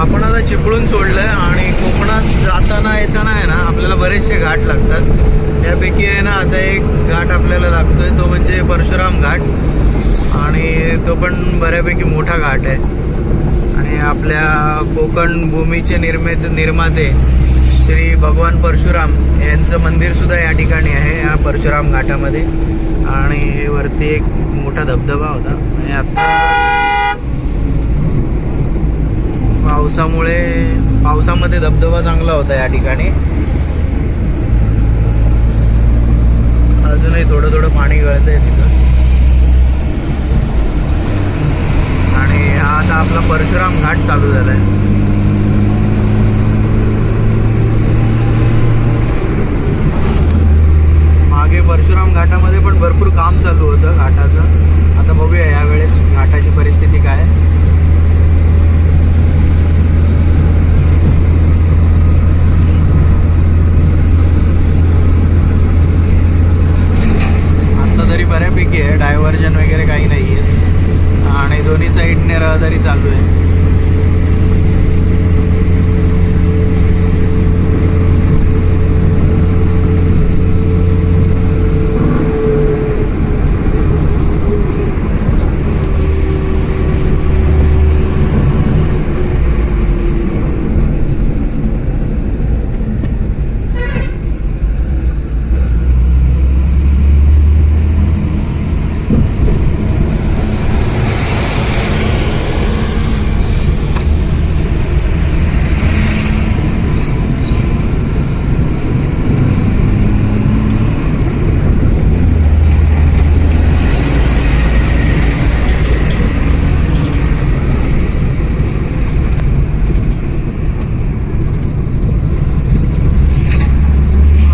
आपण आता चिपळून सोडलं आहे आणि कोकणात जाताना येताना आहे ना आपल्याला बरेचसे घाट लागतात. त्यापैकी आहे ना आता एक घाट आपल्याला लागतोय तो म्हणजे परशुराम घाट. आणि तो पण बऱ्यापैकी मोठा घाट आहे. आणि आपल्या कोकण भूमीचे निर्मित निर्माते श्री भगवान परशुराम यांचं मंदिरसुद्धा या ठिकाणी आहे या परशुराम घाटामध्ये. आणि वरती एक मोठा धबधबा होता. आणि आता पावसामुळे पावसामध्ये धबधबा चांगला होता या ठिकाणी. अजूनही थोडं थोडं पाणी गळतंय तिथं. आणि हा आता आपला परशुराम घाट चालू झालाय. मागे परशुराम घाटामध्ये पण भरपूर काम चालू होतं घाटाचं आता बघूया यावेळेस घाटाची परिस्थिती काय आहे. आता तरी बऱ्यापैकी आहे डायव्हर्जन वगैरे काही नाही आहे आणि दोन्ही साईडने रहदारी चालू आहे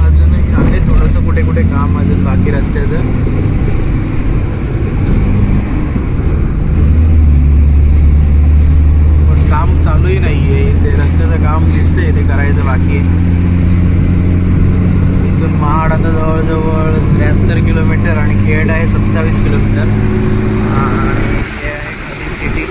अजूनही आहे थोडंसं कुठे कुठे काम अजून बाकी रस्त्याचं? पण काम चालूही नाही आहे ते रस्त्याचं काम दिसतंय ते करायचं बाकी. आहे इथून महाड आता जवळजवळ त्र्याहत्तर किलोमीटर आणि खेड आहे सत्तावीस किलोमीटर. आणि सिटी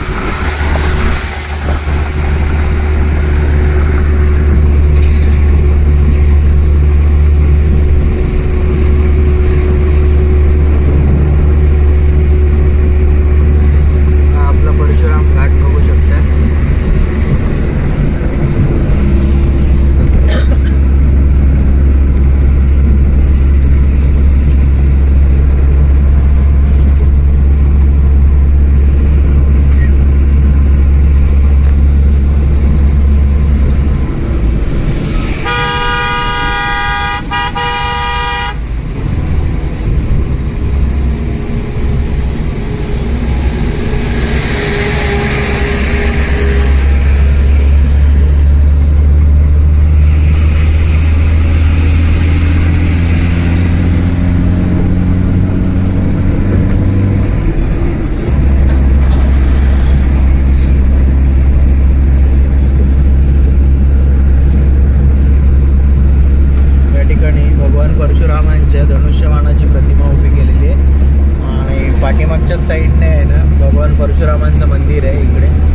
हा आपला परशुराम घाट बघू शकता या ठिकाणी भगवान परशुरामांच्या धनुष्यबाणाची प्रतिमा उभी केलेली आहे आणि पाठीमागच्याच साईडने आहे ना भगवान परशुरामांचं मंदिर आहे इकडे.